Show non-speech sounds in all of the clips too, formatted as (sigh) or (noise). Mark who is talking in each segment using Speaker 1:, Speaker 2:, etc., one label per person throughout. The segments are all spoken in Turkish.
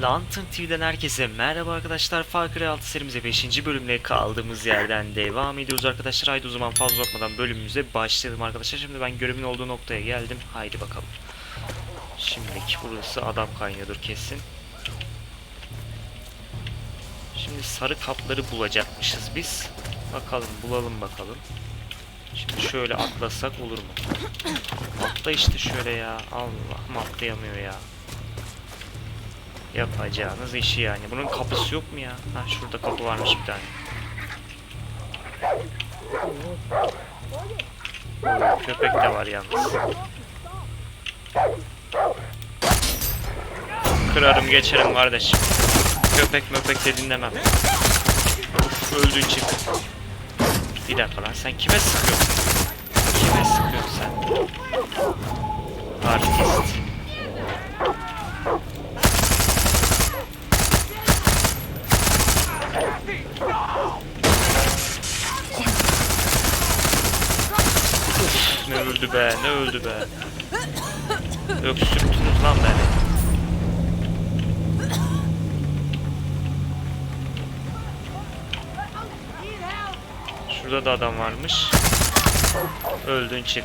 Speaker 1: Lantern TV'den herkese merhaba arkadaşlar. Far Cry 6 serimize 5. bölümle kaldığımız yerden (laughs) devam ediyoruz arkadaşlar. Haydi o zaman fazla uzatmadan bölümümüze başlayalım arkadaşlar. Şimdi ben görevin olduğu noktaya geldim. Haydi bakalım. Şimdiki burası adam kaynıyordur kesin. Şimdi sarı kapları bulacakmışız biz. Bakalım bulalım bakalım. Şimdi şöyle atlasak olur mu? Atla işte şöyle ya. Allah atlayamıyor ya. Yapacağınız işi yani. Bunun kapısı yok mu ya? Ha şurada kapı varmış bir tane. Köpek de var yalnız. Kırarım geçerim kardeşim. Köpek möpek de dinlemem. Uf, öldün çık. Bir dakika lan sen kime sıkıyorsun? Kime sıkıyorsun sen? Artist. Ne öldü be, ne öldü be. Öksürttünüz lan beni. Şurada da adam varmış. Öldün çık.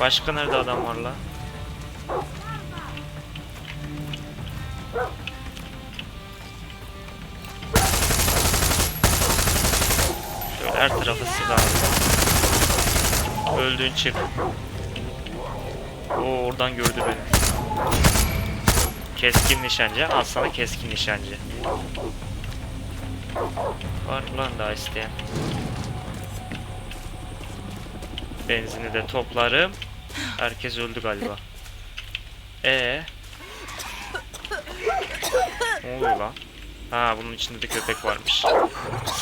Speaker 1: Başka nerede adam var la? Şöyle her tarafı abi. Öldün çık. Oo oradan gördü beni. Keskin nişancı. Al keskin nişancı. Var lan daha isteyen? Benzini de toplarım. Herkes öldü galiba. Ee. Ne oluyor lan? Ha bunun içinde de köpek varmış.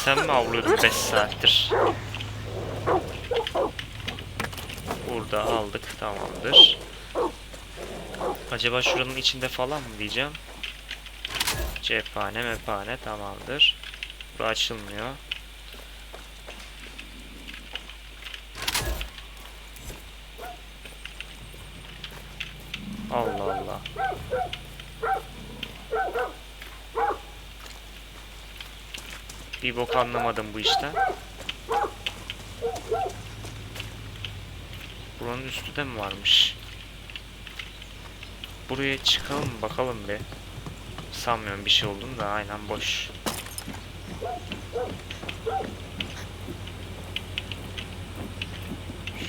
Speaker 1: Sen mi avlıyordun 5 saattir? Burada aldık tamamdır. Acaba şuranın içinde falan mı diyeceğim? Cephane mephane tamamdır. Bu açılmıyor. Allah Allah. Bir bok anlamadım bu işten. Buranın üstü de mi varmış? Buraya çıkalım bakalım bir. Sanmıyorum bir şey olduğunu da aynen boş.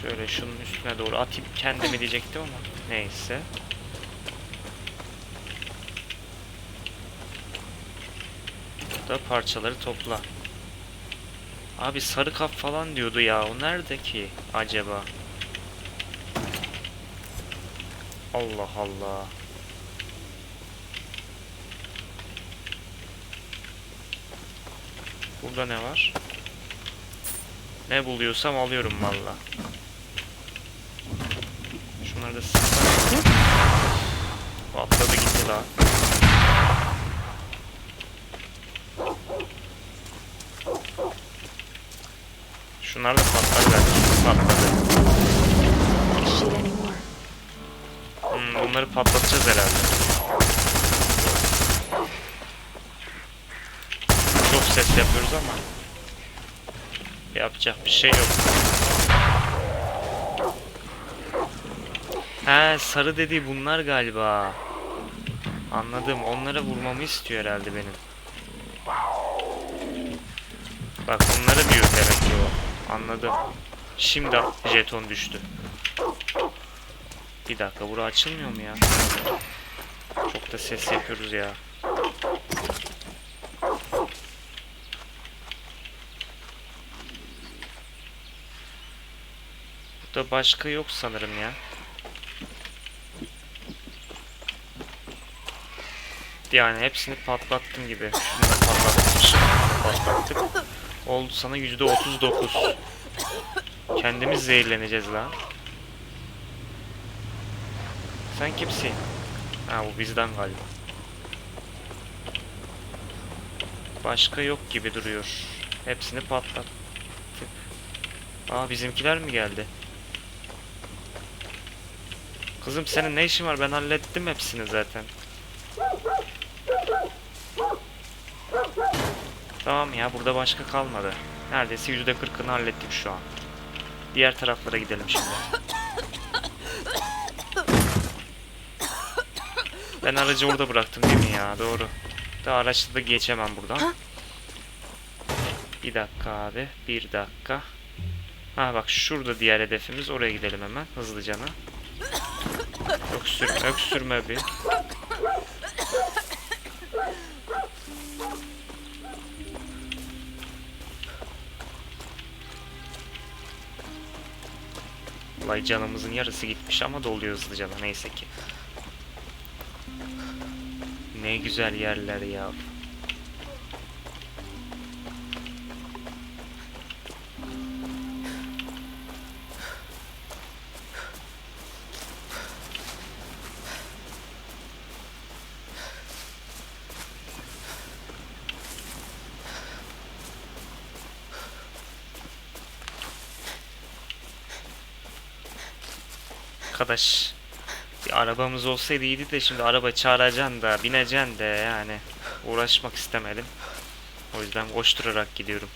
Speaker 1: Şöyle şunun üstüne doğru atayım kendimi diyecektim ama neyse. Burada parçaları topla. Abi sarı kap falan diyordu ya. O nerede ki acaba? Allah Allah. Burada ne var? Ne buluyorsam alıyorum valla. Şunları da sıksana. Atladı gitti daha. Şunlar da patlar zaten. Patladı. Onları patlatacağız herhalde. Çok ses yapıyoruz ama yapacak bir şey yok. He sarı dediği bunlar galiba. Anladım. Onlara vurmamı istiyor herhalde benim. Bak onları diyor demek ki o. Anladım. Şimdi jeton düştü. Bir dakika bura açılmıyor mu ya? Çok da ses yapıyoruz ya. Burada başka yok sanırım ya. Yani hepsini patlattım gibi. Şunu da. Patlattık. Oldu sana yüzde otuz dokuz. Kendimiz zehirleneceğiz lan. Sen kimsin? Ha bu bizden galiba. Başka yok gibi duruyor. Hepsini patlattık. Aa bizimkiler mi geldi? Kızım senin ne işin var? Ben hallettim hepsini zaten. Tamam ya burada başka kalmadı. Neredeyse %40'ını hallettim şu an. Diğer taraflara gidelim şimdi. Ben aracı orada bıraktım değil mi ya? Doğru. Daha araçla da geçemem buradan. Bir dakika abi. Bir dakika. Ha bak şurada diğer hedefimiz. Oraya gidelim hemen. Hızlıcana. Öksürme, öksürme bir. Vay canımızın yarısı gitmiş ama doluyor hızlıca neyse ki. Ne güzel yerler ya. Arkadaş bir arabamız olsaydı iyiydi de şimdi araba çağıracaksın da bineceksin de yani uğraşmak istemedim. O yüzden koşturarak gidiyorum.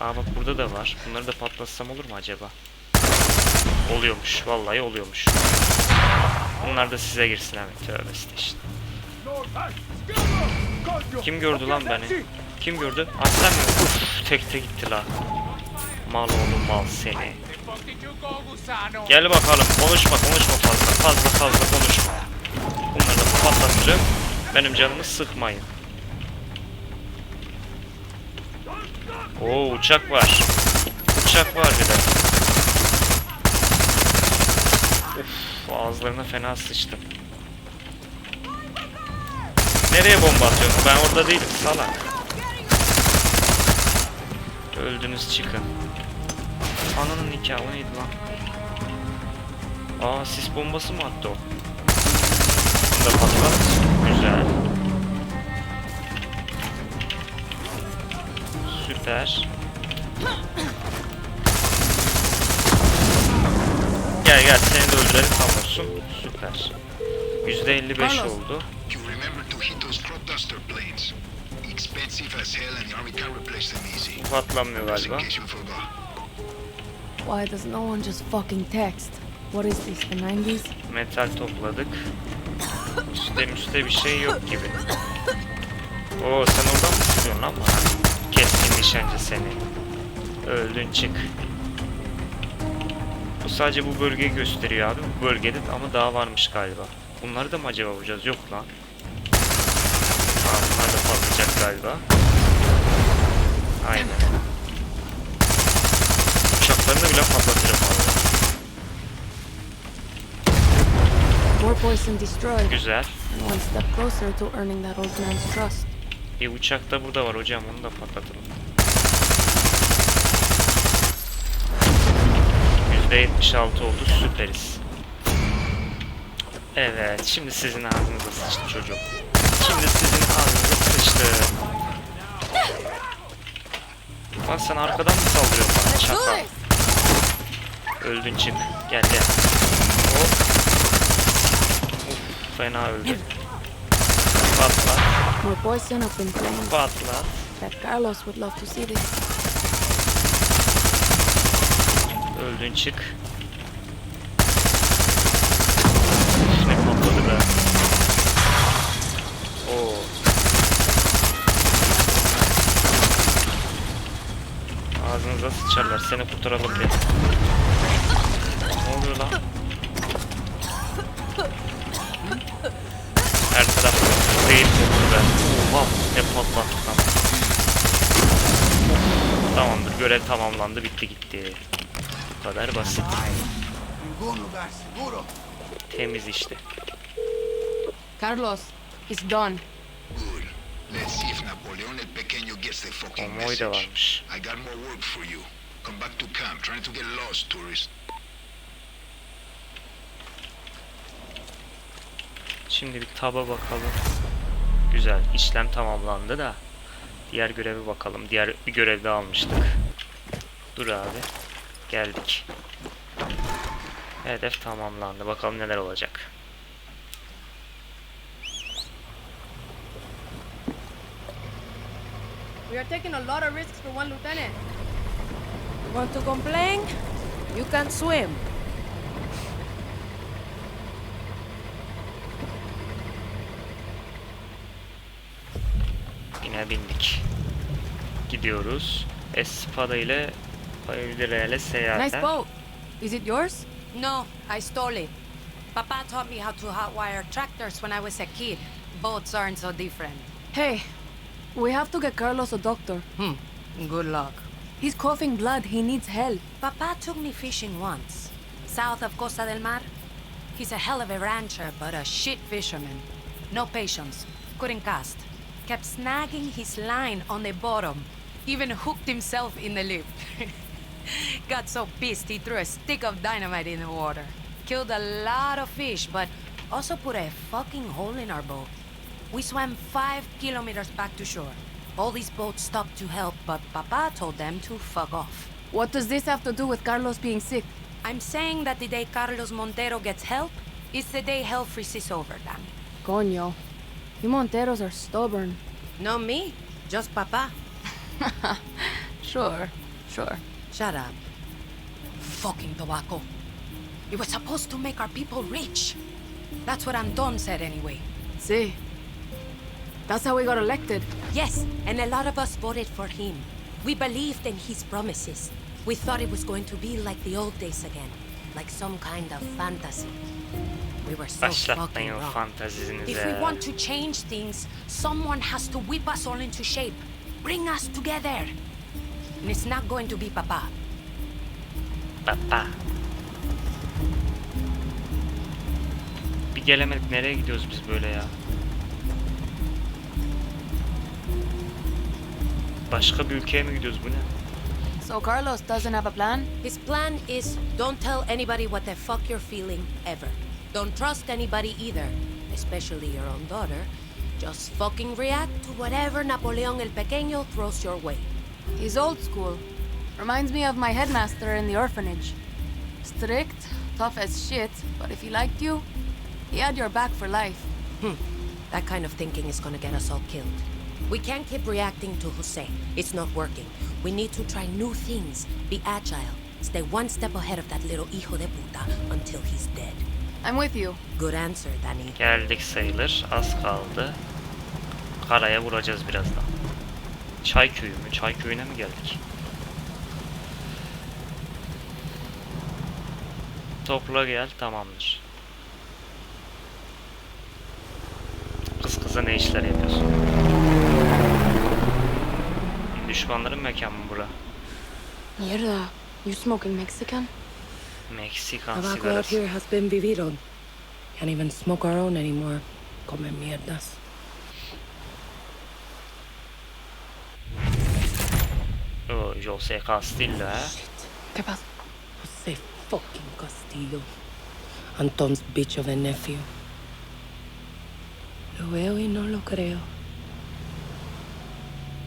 Speaker 1: Aa bak burada da var. Bunları da patlatsam olur mu acaba? Oluyormuş. Vallahi oluyormuş. Bunlar da size girsin evet. Tövbe işte. Kim gördü lan beni? Kim gördü? Sen mi? Uf, tekte gitti la. Mal oğlum mal seni. Gel bakalım konuşma konuşma fazla fazla fazla konuşma. Bunları da patlatırım. Benim canımı sıkmayın. Oo uçak var. Uçak var bir de. Uf ağızlarına fena sıçtım. Nereye bomba atıyorsun? Ben orada değilim salak. Öldünüz çıkın. Ananın nikahı o neydi lan? Aa sis bombası mı attı o? Bunu da patlat. Güzel. Süper. Gel gel seni de öldürelim tam olsun. Süper. %55
Speaker 2: Carlos.
Speaker 1: oldu. Patlamıyor galiba.
Speaker 3: Why does no one just fucking text? What is this, the 90s?
Speaker 1: Metal topladık. Üste müste bir şey yok gibi. Oo sen oradan mı sıkıyorsun lan bana? Keskin nişancı seni. Öldün çık. Bu sadece bu bölgeyi gösteriyor abi. Bu bölgede ama daha varmış galiba. Bunları da mı acaba vuracağız? Yok lan. Aa, bunlar da patlayacak galiba. Aynen. Bile patlatırım valla.
Speaker 3: More poison destroyed,
Speaker 1: Güzel.
Speaker 3: one step closer to earning that old man's trust.
Speaker 1: Bir uçak da burada var hocam onu da patlatalım. %76 oldu süperiz. Evet şimdi sizin ağzınıza sıçtı çocuğum. Şimdi sizin ağzınıza sıçtı. Lan sen arkadan mı saldırıyorsun bana çakal? Öldün çık. Gel gel. Hop. Uf, fena öldü. Patla.
Speaker 3: More poison up in flames.
Speaker 1: Patla.
Speaker 3: Bet Carlos would love to see this.
Speaker 1: Öldün çık. Ne patladı be. Oo. Ağzınıza sıçarlar. Seni kurtaralım diye. Lan? Her taraf değil be. Oha ne patlattık ama. Tamamdır görev tamamlandı bitti gitti. Bu kadar basit. Temiz işte.
Speaker 3: Carlos, it's done.
Speaker 4: Good. Let's see if Napoleon el Pequeño gets the fucking message. I got more work for you. Come back to camp, trying to get lost, tourist.
Speaker 1: Şimdi bir taba bakalım. Güzel. işlem tamamlandı da. Diğer göreve bakalım. Diğer bir görev daha almıştık. Dur abi. Geldik. Hedef tamamlandı. Bakalım neler olacak.
Speaker 3: We are taking a lot of risks for one lieutenant. Want to complain? You can't swim.
Speaker 1: Yine bindik. Gidiyoruz. Espada ile Bayvilere seyahate.
Speaker 3: Nice boat. Is it yours?
Speaker 5: No, I stole it. Papa taught me how to hotwire tractors when I was a kid. Boats aren't so different.
Speaker 3: Hey, we have to get Carlos a doctor.
Speaker 5: Hmm, good luck.
Speaker 3: He's coughing blood. He needs help.
Speaker 5: Papa took me fishing once, south of Costa del Mar. He's a hell of a rancher, but a shit fisherman. No patience, couldn't cast. Kept snagging his line on the bottom. Even hooked himself in the lip. (laughs) Got so pissed he threw a stick of dynamite in the water. Killed a lot of fish, but also put a fucking hole in our boat. We swam five kilometers back to shore. All these boats stopped to help, but Papa told them to fuck off.
Speaker 3: What does this have to do with Carlos being sick?
Speaker 5: I'm saying that the day Carlos Montero gets help is the day hell freezes over, Danny.
Speaker 3: Coño. You Monteros are stubborn.
Speaker 5: No me, just Papa. (laughs)
Speaker 3: Sure, sure.
Speaker 5: Shut up. Fucking tobacco. It was supposed to make our people rich. That's what Anton said anyway.
Speaker 3: See. That's how we got elected.
Speaker 5: Yes, and a lot of us voted for him. We believed in his promises. We thought it was going to be like the old days again, like some kind of fantasy. We were so
Speaker 1: Başlatmayın
Speaker 5: fucking
Speaker 1: o
Speaker 5: wrong. If we want to change things, someone has to whip us all into shape. Bring us together. And it's not going to be Papa.
Speaker 1: Papa. Bir gelemedik. Nereye gidiyoruz biz böyle ya? Başka bir ülkeye mi gidiyoruz bu ne?
Speaker 3: So Carlos doesn't have a plan?
Speaker 5: His plan is don't tell anybody what the fuck you're feeling ever. Don't trust anybody either, especially your own daughter. Just fucking react to whatever Napoleon el Pequeño throws your way.
Speaker 3: He's old school. Reminds me of my headmaster in the orphanage. Strict, tough as shit, but if he liked you, he had your back for life. Hmm.
Speaker 5: That kind of thinking is gonna get us all killed. We can't keep reacting to Jose. It's not working. We need to try new things, be agile, stay one step ahead of that little hijo de puta until he's dead.
Speaker 3: I'm with you.
Speaker 5: Good answer, Danny.
Speaker 1: Geldik sayılır. Az kaldı. Karaya vuracağız birazdan. Çay köyü mü? Çay köyüne mi geldik? Topla gel tamamdır. Kız kıza ne işler yapıyorsun? Düşmanların mekanı mı bura?
Speaker 3: Mierda. You smoking Mexican?
Speaker 1: Meksikan
Speaker 6: Tobacco out here has been vivido. Can't even smoke our own anymore. Come mierdas.
Speaker 1: Oh, Jose Castillo ha?
Speaker 3: ¿Qué pasa?
Speaker 6: Jose fucking Castillo. Anton's bitch of a nephew. Lo veo y no lo creo.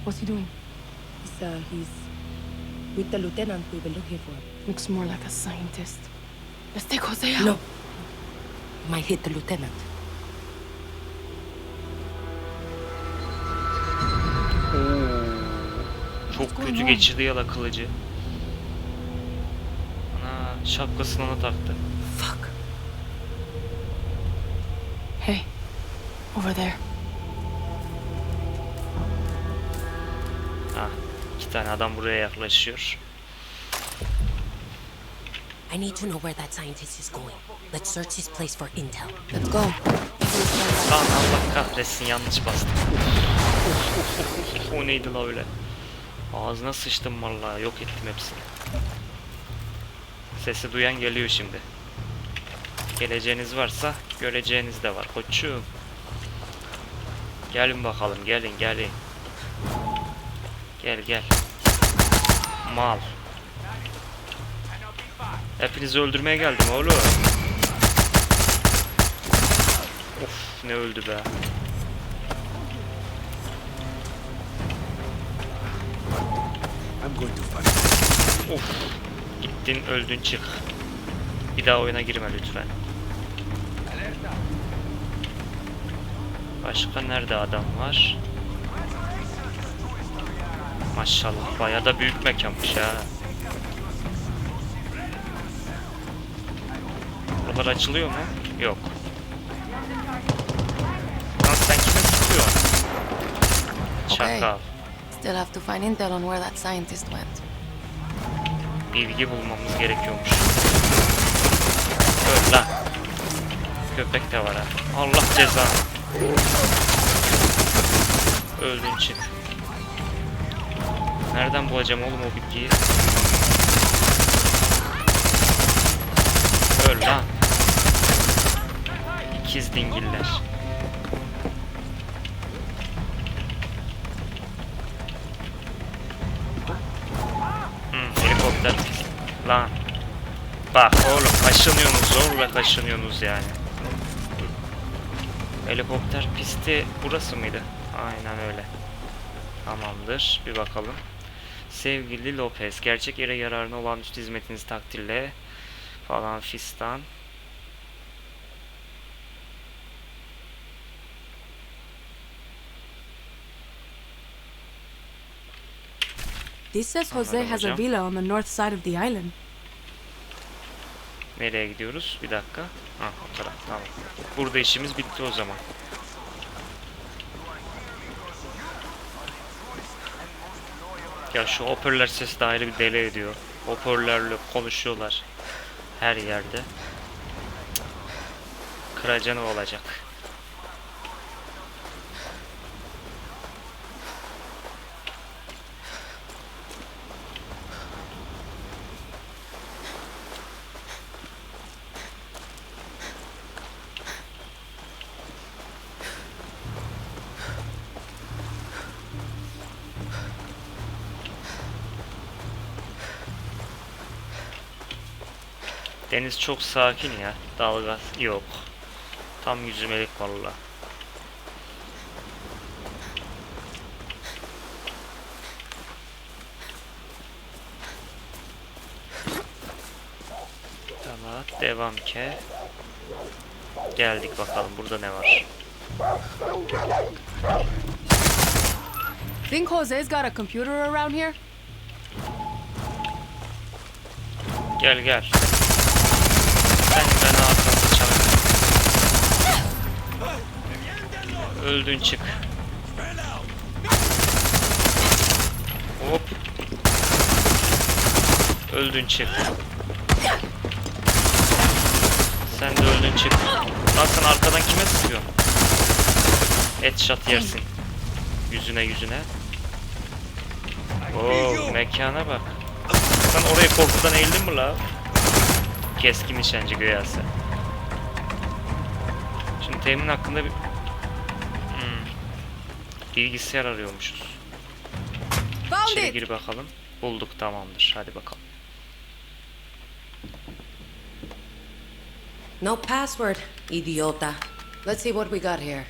Speaker 3: What's he doing?
Speaker 6: He's, uh, he's with the lieutenant we were looking for.
Speaker 3: Looks more like a scientist. Let's take Jose out.
Speaker 6: No. Might hit the lieutenant.
Speaker 1: Çok kötü
Speaker 3: on?
Speaker 1: geçirdi yala kılıcı. Ana şapkasını ona taktı.
Speaker 6: Fuck.
Speaker 3: Hey, over there.
Speaker 1: Ha, iki tane adam buraya yaklaşıyor.
Speaker 5: I need to know where that scientist is going. Let's search his place for intel.
Speaker 3: Let's go.
Speaker 1: Lan Allah kahretsin yanlış bastım. (laughs) o neydi la öyle? Ağzına sıçtım vallahi yok ettim hepsini. Sesi duyan geliyor şimdi. Geleceğiniz varsa göreceğiniz de var koçum. Gelin bakalım gelin gelin. Gel gel. Mal. Hepinizi öldürmeye geldim oğlum. Of ne öldü be.
Speaker 2: I'm going to find
Speaker 1: Of. Gittin öldün çık. Bir daha oyuna girme lütfen. Başka nerede adam var? Maşallah bayağı da büyük mekanmış ha. Buralar açılıyor mu? Yok. Lan sen kime sıkıyorsun?
Speaker 3: Okay. Still have to find intel on where that scientist went.
Speaker 1: Bilgi bulmamız gerekiyormuş. Öl lan. Köpek de var ha. Allah cezanı. Öldün çık. Nereden bulacağım oğlum o bilgiyi? Öl lan. İkiz dingiller. Hı, helikopter. Lan. Bak oğlum kaşınıyorsunuz zorla kaşınıyorsunuz yani. Helikopter pisti burası mıydı? Aynen öyle. Tamamdır. Bir bakalım. Sevgili Lopez, gerçek yere yararına olan üst hizmetiniz takdirle falan fistan.
Speaker 3: This says
Speaker 1: Jose has a
Speaker 3: villa on the north side of the island.
Speaker 1: Nereye gidiyoruz? Bir dakika. Ha, o taraf. Tamam. Burada işimiz bitti o zaman. Ya şu hoparlör sesi de ayrı bir deli ediyor. Hoparlörle konuşuyorlar. Her yerde. Kıracanı olacak. Deniz çok sakin ya. Dalga yok. Tam yüzümelik valla. Tamam, devam ke. Geldik bakalım burada ne var.
Speaker 3: Think Jose's got a computer around here?
Speaker 1: Gel gel. Sen ben ağzına çalarım. Öldün çık. Hop. Öldün çık. Sen de öldün çık. Lan sen arkadan kime sıkıyorsun? Headshot yersin. Yüzüne yüzüne. Oo mekana bak. Sen oraya korkudan eğildin mi la? Keskin nişancı göğerse. Şimdi temin hakkında bir... Hmm. Bilgisayar arıyormuşuz. İçeri gir bakalım. Bulduk tamamdır. Hadi bakalım.
Speaker 6: No password, idiota.
Speaker 3: Let's see what we got here.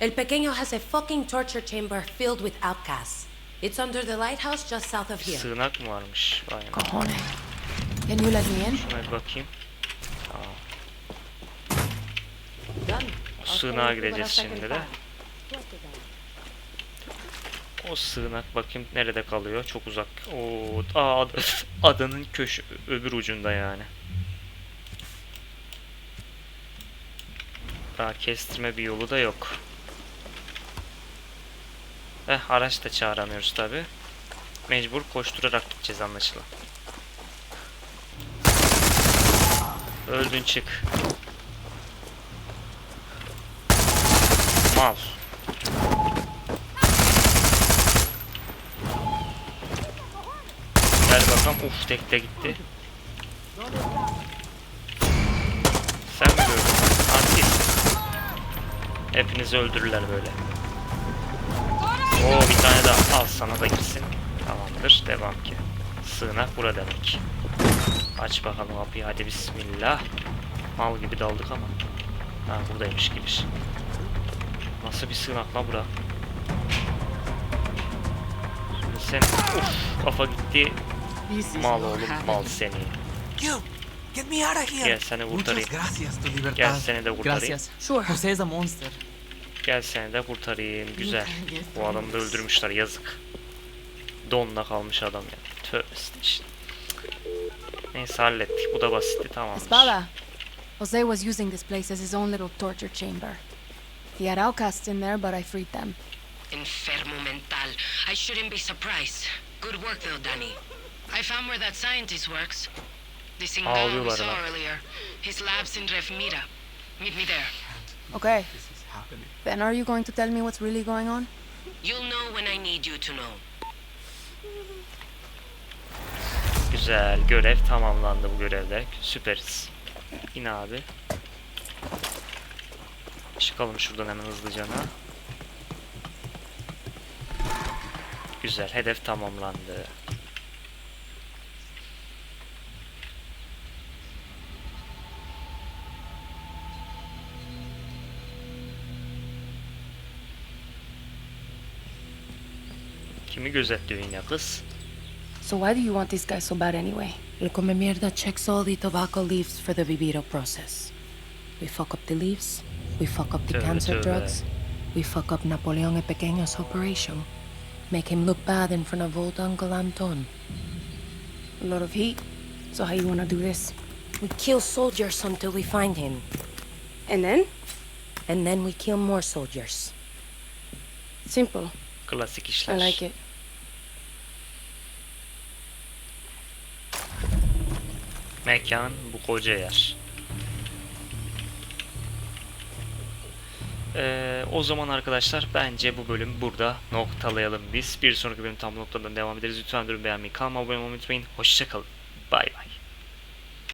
Speaker 6: El Pequeño has a fucking torture chamber filled with outcasts. It's under the lighthouse just south of here.
Speaker 1: Sığınak mı varmış? Vay be.
Speaker 3: Cojones. Can you let me in?
Speaker 1: Şuna bir bakayım. Tamam.
Speaker 6: Done.
Speaker 1: O sığınağa gideceğiz şimdi de. O sığınak bakayım nerede kalıyor? Çok uzak. Oo, aa, ad- (laughs) adanın köşe öbür ucunda yani. Daha kestirme bir yolu da yok. Eh araç da çağıramıyoruz tabi. Mecbur koşturarak gideceğiz anlaşılan. Öldün çık. Mal. Gel bakalım. Uf tekte gitti. Sen mi gördün? Artist. Hepinizi öldürürler böyle. Oo bir tane daha al sana da gitsin. Tamamdır. Devam ki. Sığınak bura demek. Aç bakalım kapıyı hadi bismillah. Mal gibi daldık ama. Ha buradaymış giriş. Nasıl bir sığınak la bura? sen. Uf kafa gitti. Mal oğlum mal seni. Gel seni kurtarayım.
Speaker 2: Muchas gracias, tu libertad.
Speaker 1: Gel seni de kurtarayım.
Speaker 7: Gracias.
Speaker 5: Sure.
Speaker 7: José is a monster.
Speaker 1: Gel seni de kurtarayım. Güzel. Bu adamı da
Speaker 7: this.
Speaker 1: öldürmüşler yazık. Donla kalmış adam ya. Tövbe işte. Neyse hallettik. Bu da basitti tamamdır.
Speaker 3: Espada. Jose was using this place as his own little torture chamber. He had outcasts in there, but I freed them.
Speaker 8: Enfermo mental. I shouldn't be surprised. Good work, though, Danny. I found where that scientist works. The Singala we saw earlier. His lab's in Ref Mira. Meet me there.
Speaker 3: Okay,
Speaker 2: This is happening.
Speaker 3: Then are you going to tell me what's really going on?
Speaker 8: You'll know when I need you to know.
Speaker 1: Güzel. Görev tamamlandı bu görevde. Süperiz. İn abi. Çıkalım şuradan hemen hızlıcana. Güzel. Hedef tamamlandı. Kimi gözetliyor yine kız?
Speaker 3: So why do you want this guy so bad anyway?
Speaker 5: El come mierda checks all the tobacco leaves for the viviro process. We fuck up the leaves. We fuck up the
Speaker 1: Tövbe
Speaker 5: cancer
Speaker 1: tövbe.
Speaker 5: drugs. We fuck up Napoleon el Pequeño's operation. Make him look bad in front of old Uncle Anton.
Speaker 3: A lot of heat. So how you wanna do this?
Speaker 5: We kill soldiers until we find him.
Speaker 3: And then?
Speaker 5: And then we kill more soldiers.
Speaker 3: Simple.
Speaker 1: Klasik
Speaker 3: I like it.
Speaker 1: Mekan bu koca yer. Ee, o zaman arkadaşlar bence bu bölüm burada noktalayalım biz. Bir sonraki bölüm tam noktadan devam ederiz. Lütfen durun beğenmeyi, kanalıma abone olmayı unutmayın. Hoşçakalın. Bay bay.